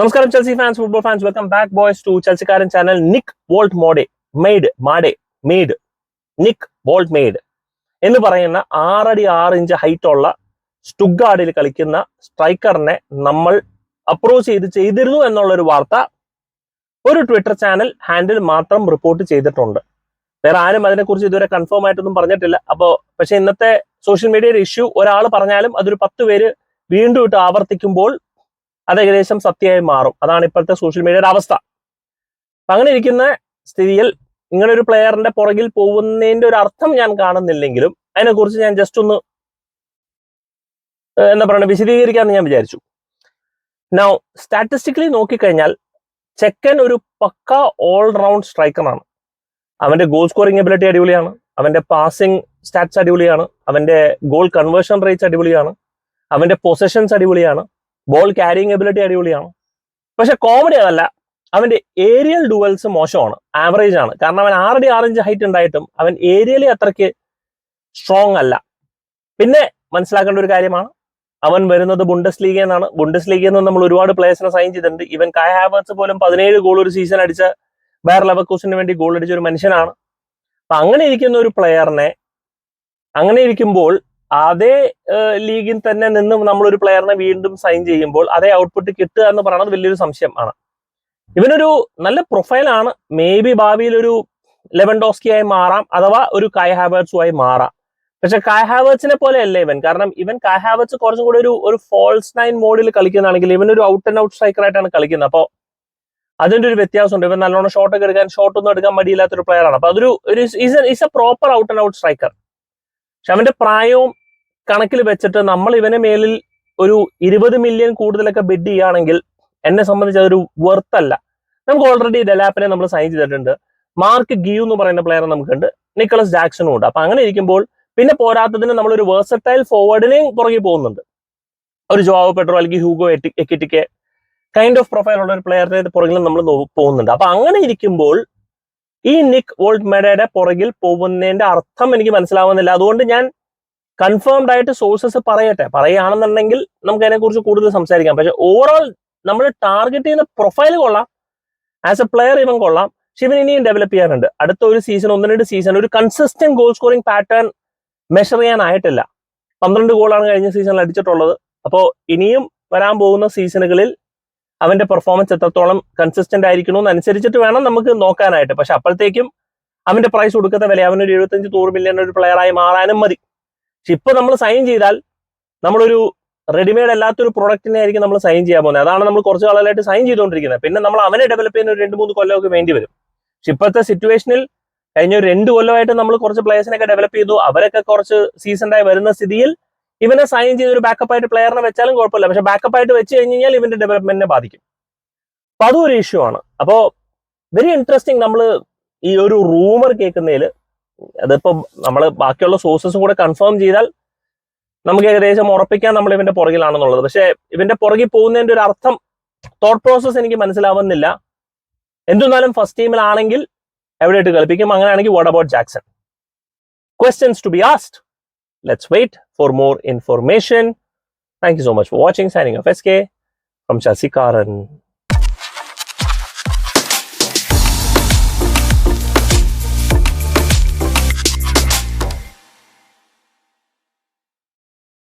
നമസ്കാരം Chelsea fans football fans welcome back boys to ചെൽസിക്കാരൻ channel Nick Woltemade made made made Nick Woltemade എന്ന് പറയുന്ന ആറടി ആറ് inch height ഉള്ള സ്റ്റുഗാർഡിൽ കളിക്കുന്ന സ്ട്രൈക്കറിനെ നമ്മൾ അപ്രോച്ച് ചെയ്ത് ചെയ്തിരുന്നു എന്നുള്ള ഒരു വാർത്ത ഒരു ട്വിറ്റർ ചാനൽ ഹാൻഡിൽ മാത്രം റിപ്പോർട്ട് ചെയ്തിട്ടുണ്ട്. വേറെ ആരും അതിനെക്കുറിച്ച് ഇതുവരെ കൺഫേം ആയിട്ടൊന്നും പറഞ്ഞിട്ടില്ല. അപ്പോൾ പക്ഷേ ഇന്നത്തെ സോഷ്യൽ മീഡിയയുടെ ഇഷ്യൂ ഒരാൾ പറഞ്ഞാലും അതൊരു പത്ത് പേര് വീണ്ടും ഇട്ട് ആവർത്തിക്കുമ്പോൾ അത് ഏകദേശം സത്യമായി മാറും. അതാണ് ഇപ്പോഴത്തെ സോഷ്യൽ മീഡിയയുടെ അവസ്ഥ. അങ്ങനെ ഇരിക്കുന്ന സ്ഥിതിയിൽ ഇങ്ങനെ ഒരു പ്ലെയറിന്റെ പുറകിൽ പോകുന്നതിന്റെ ഒരു അർത്ഥം ഞാൻ കാണുന്നില്ലെങ്കിലും അതിനെക്കുറിച്ച് ഞാൻ ജസ്റ്റ് ഒന്ന് എന്താ പറയുക വിശദീകരിക്കാമെന്ന് ഞാൻ വിചാരിച്ചു. നൗ സ്റ്റാറ്റിസ്റ്റിക്കലി നോക്കിക്കഴിഞ്ഞാൽ ചെക്കൻ ഒരു പക്ക ഓൾറൗണ്ട് സ്ട്രൈക്കറാണ് അവന്റെ ഗോൾ സ്കോറിംഗ് എബിലിറ്റി അടിപൊളിയാണ്. അവന്റെ പാസിംഗ് സ്റ്റാറ്റ്സ് അടിപൊളിയാണ്. അവന്റെ ഗോൾ കൺവേർഷൻ റേറ്റ്സ് അടിപൊളിയാണ്. അവന്റെ പൊസഷൻസ് അടിപൊളിയാണ്. ബോൾ ക്യാരിങ് എബിലിറ്റി അടിപൊളിയാണ്. പക്ഷെ കോമഡി അതല്ല. അവന്റെ ഏരിയൽ ഡുവൽസ് മോശമാണ്. ആവറേജ് ആണ്. കാരണം അവൻ ആറടി ആറഞ്ച് ഹൈറ്റ് ഉണ്ടായിട്ടും അവൻ ഏരിയലി അത്രയ്ക്ക് സ്ട്രോങ് അല്ല. പിന്നെ മനസ്സിലാക്കേണ്ട ഒരു കാര്യമാണ്. അവൻ വരുന്നത് ബുണ്ടസ് ലീഗയിൽ നിന്നാണ് ബുണ്ടസ് ലീഗയിൽ നിന്ന് നമ്മൾ ഒരുപാട് പ്ലേയേഴ്സിനെ സൈൻ ചെയ്തിട്ടുണ്ട്. ഇവൻ കായ ഹാവേഴ്സ് പോലും പതിനേഴ് ഗോൾ ഒരു സീസൺ അടിച്ച ബയർ ലവക്കൂസിന് വേണ്ടി ഗോൾ അടിച്ച ഒരു മനുഷ്യനാണ്. അപ്പൊ അങ്ങനെ ഇരിക്കുന്ന ഒരു പ്ലെയറിനെ അങ്ങനെ ഇരിക്കുമ്പോൾ അതേ ലീഗിൽ തന്നെ നിന്ന് നമ്മളൊരു പ്ലെയറിനെ വീണ്ടും സൈൻ ചെയ്യുമ്പോൾ അതേ ഔട്ട്പുട്ട് കിട്ടുക എന്ന് പറയുന്നത് വലിയൊരു സംശയം ആണ്. ഇവനൊരു നല്ല പ്രൊഫൈലാണ് മേ ബി ഭാവിയിൽ ഒരു ലെവൻ ആയി മാറാം അഥവാ ഒരു കായ് ഹാവേർട്സുമായി മാറാം. പക്ഷെ കായ് പോലെ അല്ല ഇവൻ. കാരണം ഇവൻ കായ് ഹാവേർട്സ് കുറച്ചും കൂടി ഒരു ഒരു ഫോൾസ് നൈൻ മോഡിൽ കളിക്കുന്നതാണെങ്കിൽ ഇവൻ ഒരു ഔട്ട് ആൻഡ് ഔട്ട് സ്ട്രൈക്കർ ആയിട്ടാണ് കളിക്കുന്നത്. അപ്പോൾ അതിന്റെ ഒരു വ്യത്യാസമുണ്ട്. ഇവൻ നല്ലോണം ഷോട്ട് ഒക്കെ എടുക്കാൻ ഷോട്ട് ഒന്നും എടുക്കാൻ മടിയില്ലാത്ത ഒരു പ്ലെയർ ആണ്. അപ്പൊ അതൊരു is a proper out and out striker പക്ഷെ അവന്റെ പ്രായവും കണക്കിൽ വെച്ചിട്ട് നമ്മൾ ഇവനെ മേലിൽ ഒരു ഇരുപത് മില്യൺ കൂടുതലൊക്കെ ബിഡ് ചെയ്യുകയാണെങ്കിൽ എന്നെ സംബന്ധിച്ച് അതൊരു വെർത്ത് അല്ല. നമുക്ക് ഓൾറെഡി ഡെലാപ്പിനെ നമ്മൾ സൈൻ ചെയ്തിട്ടുണ്ട്. മാർക്ക് ഗീവ് എന്ന് പറയുന്ന പ്ലെയർ നമുക്കുണ്ട്. നിക്കോളസ് ജാക്സണും ഉണ്ട്. അപ്പൊ അങ്ങനെ ഇരിക്കുമ്പോൾ പിന്നെ പോരാത്തതിന് നമ്മളൊരു വേഴ്സറ്റൈൽ ഫോർവേഡിനെയും പുറകെ പോകുന്നുണ്ട്. ഒരു ജോവ് പെട്രോ അല്ലെങ്കിൽ Hugo Ekitike kind of profile ഉള്ള ഒരു പ്ലെയറിന്റെ പുറകിൽ നമ്മൾ പോകുന്നുണ്ട്. അപ്പൊ അങ്ങനെ ഇരിക്കുമ്പോൾ ഈ നിക് വോൾട്ട് മെഡയുടെ പുറകിൽ പോകുന്നതിന്റെ അർത്ഥം എനിക്ക് മനസ്സിലാവുന്നില്ല. അതുകൊണ്ട് ഞാൻ കൺഫേംഡ് ആയിട്ട് സോഴ്സസ് പറയട്ടെ. പറയുകയാണെന്നുണ്ടെങ്കിൽ നമുക്ക് അതിനെക്കുറിച്ച് കൂടുതൽ സംസാരിക്കാം. പക്ഷെ ഓവറോൾ നമ്മൾ ടാർഗറ്റ് ചെയ്യുന്ന പ്രൊഫൈൽ കൊള്ളാം. ആസ് എ പ്ലെയർ ഇവൻ കൊള്ളാം. ശിവൻ ഇനിയും ഡെവലപ്പ് ചെയ്യാനുണ്ട് അടുത്ത ഒരു സീസൺ ഒന്ന് രണ്ട് സീസൺ ഒരു consistent goal scoring pattern measure ചെയ്യാനായിട്ടില്ല. പന്ത്രണ്ട് ഗോളാണ് കഴിഞ്ഞ സീസണിൽ അടിച്ചിട്ടുള്ളത്. അപ്പോൾ ഇനിയും വരാൻ പോകുന്ന സീസണുകളിൽ അവന്റെ പെർഫോമൻസ് എത്രത്തോളം കൺസിസ്റ്റന്റ് ആയിരിക്കണമെന്ന് അനുസരിച്ചിട്ട് വേണം നമുക്ക് നോക്കാനായിട്ട്. പക്ഷെ അപ്പോഴത്തേക്കും അവന്റെ പ്രൈസ് കൊടുക്കുന്ന വില അവനൊരു എഴുപത്തഞ്ച് നൂറ് മില്യൺ ഒരു പ്ലെയറായി മാറാനും മതി. പക്ഷെ ഇപ്പൊ നമ്മൾ സൈൻ ചെയ്താൽ നമ്മളൊരു റെഡിമെയ്ഡ് അല്ലാത്തൊരു പ്രൊഡക്റ്റിനെ ആയിരിക്കും നമ്മൾ സൈൻ ചെയ്യാൻ പോകുന്നത്. അതാണ് നമ്മൾ കുറച്ച് കാലമായിട്ട് സൈൻ ചെയ്തുകൊണ്ടിരിക്കുന്നത്. പിന്നെ നമ്മൾ അവനെ ഡെവലപ്പ് ചെയ്യുന്ന ഒരു രണ്ട് മൂന്ന് കൊല്ലമൊക്കെ വേണ്ടി വരും. പക്ഷെ ഇപ്പോഴത്തെ സിറ്റുവേഷനിൽ കഴിഞ്ഞ ഒരു രണ്ട് കൊല്ലമായിട്ട് നമ്മൾ കുറച്ച് പ്ലേയേഴ്സിനൊക്കെ ഡെവലപ്പ് ചെയ്തു. അവരൊക്കെ കുറച്ച് സീസണായി വരുന്ന സ്ഥിതിയിൽ ഇവനെ സൈൻ ചെയ്ത് ഒരു ബാക്കപ്പ് ആയിട്ട് പ്ലെയറിനെ വെച്ചാലും കുഴപ്പമില്ല. പക്ഷെ ബാക്കപ്പ് ആയിട്ട് വെച്ച് കഴിഞ്ഞ് കഴിഞ്ഞാൽ ഇവന്റെ ഡെവലപ്മെന്റിനെ ബാധിക്കും. അപ്പൊ അതും ഒരു ഇഷ്യൂ ആണ്. അപ്പോ വെരി ഇൻട്രസ്റ്റിംഗ് നമ്മൾ ഈ ഒരു റൂമർ കേൾക്കുന്നതിൽ അതിപ്പോ നമ്മൾ ബാക്കിയുള്ള സോഴ്സസും കൂടെ കൺഫേം ചെയ്താൽ നമുക്ക് ഏകദേശം ഉറപ്പിക്കാൻ നമ്മൾ ഇവന്റെ പുറകിലാണെന്നുള്ളത്. പക്ഷെ ഇവന്റെ പുറകിൽ പോകുന്നതിന്റെ ഒരു അർത്ഥം തോട്ട് പ്രോസസ് എനിക്ക് മനസ്സിലാവുന്നില്ല. എന്തെന്നാലും ഫസ്റ്റ് ടീമിലാണെങ്കിൽ എവിടെയിട്ട് കളിപ്പിക്കും? അങ്ങനെയാണെങ്കിൽ what about Jackson questions to be asked let's wait for more information thank you so much for watching signing off S K from ശശികാരൻ